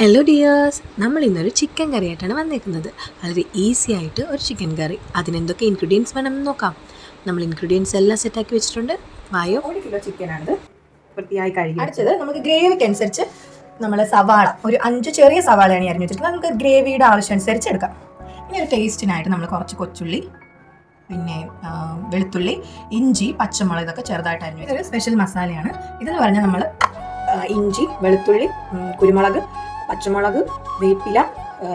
Hello dears നമ്മൾ ഇന്നൊരു chicken കറി കറിയായിട്ടാണ് വന്നേക്കുന്നത്. വളരെ ഈസി ആയിട്ട് ഒരു ചിക്കൻ കറി. അതിനെന്തൊക്കെ ഇൻഗ്രീഡിയൻസ് വേണമെന്ന് നോക്കാം. നമ്മൾ ഇൻഗ്രീഡിയൻസ് എല്ലാം സെറ്റ് ആക്കി വെച്ചിട്ടുണ്ട്. വായോ. ഒരു കിലോ ചിക്കനാണിത് വൃത്തിയായി കഴുകി അടുത്തത് നമുക്ക് ഗ്രേവിക്ക് അനുസരിച്ച് നമ്മൾ സവാള ഒരു അഞ്ച് ചെറിയ സവാളയാണ് അരിഞ്ഞു വെച്ചിട്ടുള്ളത്. നമുക്ക് ഗ്രേവിയുടെ ആവശ്യം അനുസരിച്ച് എടുക്കാം. ഇനി ഒരു ടേസ്റ്റിനായിട്ട് നമ്മൾ കുറച്ച് കൊച്ചുള്ളി പിന്നെ വെളുത്തുള്ളി ഇഞ്ചി പച്ചമുളക് ഇതൊക്കെ ചെറുതായിട്ട് അരിഞ്ഞു വെച്ചത്. സ്പെഷ്യൽ മസാലയാണ്. ഇതെന്ന് പറഞ്ഞാൽ നമ്മൾ ഇഞ്ചി വെളുത്തുള്ളി കുരുമുളക് പച്ചമുളക് വേപ്പില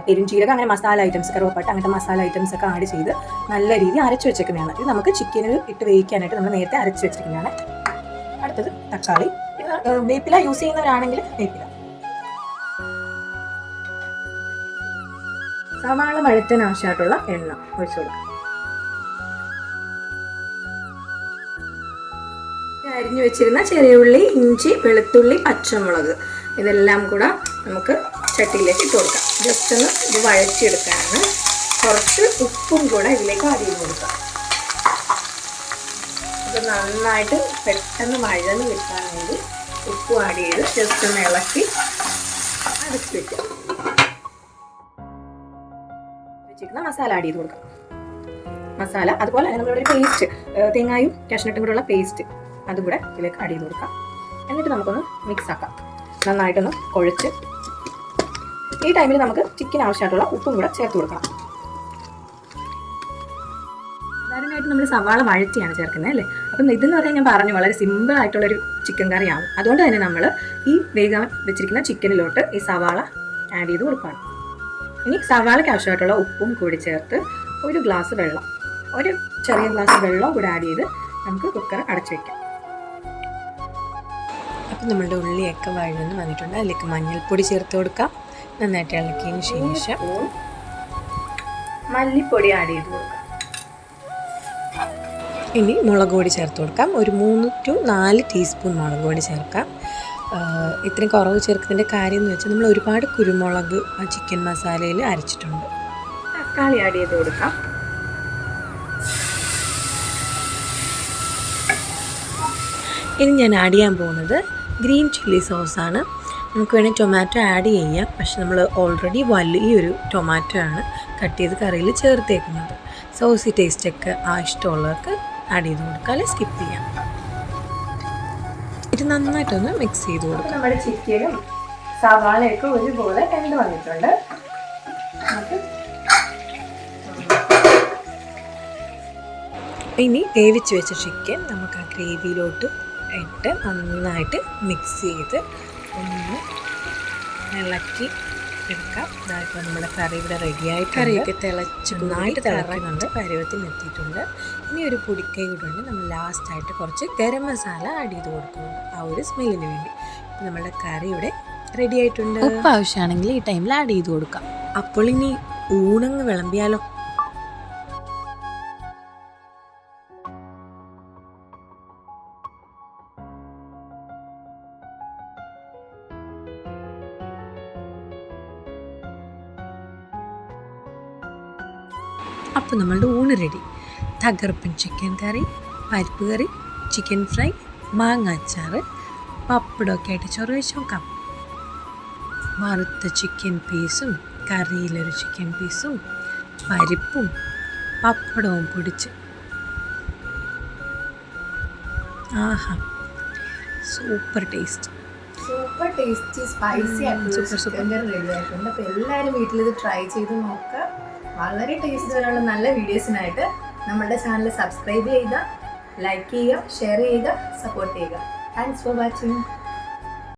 പെരുംജീരകം അങ്ങനെ മസാല ഐറ്റംസ് കറുവപ്പട്ട അങ്ങനത്തെ മസാല ഐറ്റംസ് ഒക്കെ ആഡ് ചെയ്ത് നല്ല രീതിയിൽ അരച്ചു വെച്ചേക്കുന്നതാണ്. ഇത് നമുക്ക് ചിക്കനിൽ ഇട്ട് വേവിക്കാനായിട്ട് നമ്മൾ നേരത്തെ അരച്ചു വെച്ചിരിക്കുന്നതാണ്. അടുത്തത് തക്കാളി. വേപ്പില യൂസ് ചെയ്യുന്നവരാണെങ്കിൽ വേപ്പില. സവാള വഴറ്റാൻ ആവശ്യമായിട്ടുള്ള എണ്ണ ഒഴിച്ചു കൊടുക്കുക. അരിഞ്ഞു വെച്ചിരുന്ന ചെറിയ ഉള്ളി ഇഞ്ചി വെളുത്തുള്ളി പച്ചമുളക്. ഇതെല്ലാം കൂടെ നമുക്ക് ചട്ടിയിലേക്ക് ഇട്ട് കൊടുക്കാം. ജസ്റ്റ് ഒന്ന് ഇത് വഴറ്റിയെടുക്കാനാണ്. കുറച്ച് ഉപ്പും കൂടെ ഇതിലേക്ക് ആദ്യം ചെയ്ത് കൊടുക്കാം. ഇത് നന്നായിട്ട് പെട്ടെന്ന് വഴന്ന് കിട്ടാൻ വേണ്ടി ഉപ്പ് ആഡ് ചെയ്ത് ജസ്റ്റ് ഒന്ന് ഇളക്കി അടച്ച് വെക്കാം. വെച്ചിരിക്കുന്ന മസാല ആഡ് ചെയ്ത് കൊടുക്കാം. മസാല അതുപോലെ തന്നെ നമ്മളിവിടെ പേസ്റ്റ് തേങ്ങായും കാഷ്നട്ടും കൂടെയുള്ള പേസ്റ്റ് അതും കൂടെ ഇതിലേക്ക് ആഡ് ചെയ്ത് കൊടുക്കാം. എന്നിട്ട് നമുക്കൊന്ന് മിക്സ് ആക്കാം. നന്നായിട്ടൊന്ന് കുഴച്ച് ഈ ടൈമിൽ നമുക്ക് ചിക്കൻ ആവശ്യമായിട്ടുള്ള ഉപ്പും കൂടെ ചേർത്ത് കൊടുക്കണം. സാധാരണയായിട്ട് നമ്മൾ സവാള വഴറ്റിയാണ് ചേർക്കുന്നത് അല്ലേ? അപ്പം ഇതെന്ന് പറയാൻ ഞാൻ പറഞ്ഞു വളരെ സിമ്പിൾ ആയിട്ടുള്ളൊരു ചിക്കൻ കറിയാണ്. അതുകൊണ്ട് തന്നെ നമ്മൾ ഈ വേഗം വെച്ചിരിക്കുന്ന ചിക്കനിലോട്ട് ഈ സവാള ആഡ് ചെയ്ത് കൊടുക്കുകയാണ് ഇനി സവാളയ്ക്ക് ആവശ്യമായിട്ടുള്ള ഉപ്പും കൂടി ചേർത്ത് ഒരു ഗ്ലാസ് വെള്ളം ഒരു ചെറിയ ഗ്ലാസ് വെള്ളം കൂടി ആഡ് ചെയ്ത് നമുക്ക് കുക്കർ അടച്ചു അപ്പം നമ്മളുടെ ഉള്ളിയൊക്കെ വഴന്ന് വന്നിട്ടുണ്ട്. അതിലേക്ക് മഞ്ഞൾപ്പൊടി ചേർത്ത് കൊടുക്കാം. നന്നായിട്ട് ഇളക്കിയതിന് ശേഷം മല്ലിപ്പൊടി ആഡ് ചെയ്ത് കൊടുക്കാം. ഇനി മുളക് പൊടി ചേർത്ത് കൊടുക്കാം. ഒരു മൂന്ന് ടു നാല് ടീസ്പൂൺ മുളക് പൊടി ചേർക്കാം. ഇത്രയും കുറവ് ചേർക്കുന്നതിന്റെ കാര്യം എന്ന് വെച്ചാൽ നമ്മൾ ഒരുപാട് കുരുമുളക് ആ ചിക്കൻ മസാലയിൽ അരച്ചിട്ടുണ്ട്. തക്കാളി ആഡ് ചെയ്ത് കൊടുക്കാം. ഇനി ഞാൻ ആഡ് ചെയ്യാൻ പോകുന്നത് ഗ്രീൻ ചില്ലി സോസാണ്. നമുക്ക് വേണമെങ്കിൽ ടൊമാറ്റോ ആഡ് ചെയ്യാം. പക്ഷെ നമ്മൾ ഓൾറെഡി വലിയൊരു ടൊമാറ്റോ ആണ് കട്ട് ചെയ്ത് കറിയിൽ ചേർത്തേക്കുന്നത്. സോസി ടേസ്റ്റൊക്കെ ആ ഇഷ്ടമുള്ളവർക്ക് ആഡ് ചെയ്ത് കൊടുക്കാം അല്ലെങ്കിൽ സ്കിപ്പ് ചെയ്യാം. ഇത് നന്നായിട്ടൊന്ന് മിക്സ് ചെയ്ത് കൊടുക്കാം. നമ്മുടെ ചിക്കനും സവാളയൊക്കെ ഒരുപോലെ കണ്ടു വന്നിട്ടുണ്ട്. ഇനി വേവിച്ച് വെച്ച ചിക്കൻ നമുക്ക് ആ ഗ്രേവിയിലോട്ട് ഇട്ട് നന്നായിട്ട് മിക്സ് ചെയ്ത് ഒന്ന് ഇളക്കി എടുക്കാം. ഇതായിപ്പോൾ നമ്മുടെ കറി ഇവിടെ റെഡിയായി കറിയൊക്കെ തിളച്ച് നന്നായിട്ട് തിളക്കുന്നുണ്ട് പരുവത്തിനെത്തിയിട്ടുണ്ട് ഇനി ഒരു പൊടിക്കൈ കൂടെ ഉണ്ട് നമ്മൾ ലാസ്റ്റായിട്ട് കുറച്ച് ഗരം മസാല ആഡ് ചെയ്ത് കൊടുക്കുന്നുണ്ട്. ആ ഒരു സ്മെല്ലിന് വേണ്ടി. നമ്മുടെ കറി ഇവിടെ റെഡി ആയിട്ടുണ്ട്. ഉപ്പ് ആവശ്യമാണെങ്കിൽ ഈ ടൈമിൽ ആഡ് ചെയ്ത് കൊടുക്കാം. അപ്പോൾ ഇനി ഊണങ്ങ് വിളമ്പിയാലോ? അപ്പോൾ നമ്മളുടെ ഊണ് റെഡി തകർപ്പൻ ചിക്കൻ കറി പരിപ്പ് കറി ചിക്കൻ ഫ്രൈ മാങ്ങ അച്ചാറ് പപ്പടമൊക്കെ ആയിട്ട് ചോറ് വെച്ച് നോക്കാം വറുത്ത ചിക്കൻ പീസും കറിയിലൊരു ചിക്കൻ പീസും പരിപ്പും പപ്പടവും പൊടിച്ച്. ആഹാ super taste super tasty spicy ആയിട്ടുള്ള സൂപ്പർ സൂപ്പർ കറി റെഡി ആയിട്ടുണ്ട്. അപ്പോൾ എല്ലാവരും വീട്ടിൽ ഇത് ട്രൈ ചെയ്ത് നോക്കുക വളരെ ടേസ്റ്റ് വരാനുള്ള നല്ല വീഡിയോസിനായിട്ട് നമ്മുടെ ചാനൽ സബ്സ്ക്രൈബ് ചെയ്യുക ലൈക്ക് ചെയ്യുക ഷെയർ ചെയ്യുക സപ്പോർട്ട് ചെയ്യുക. Thanks for watching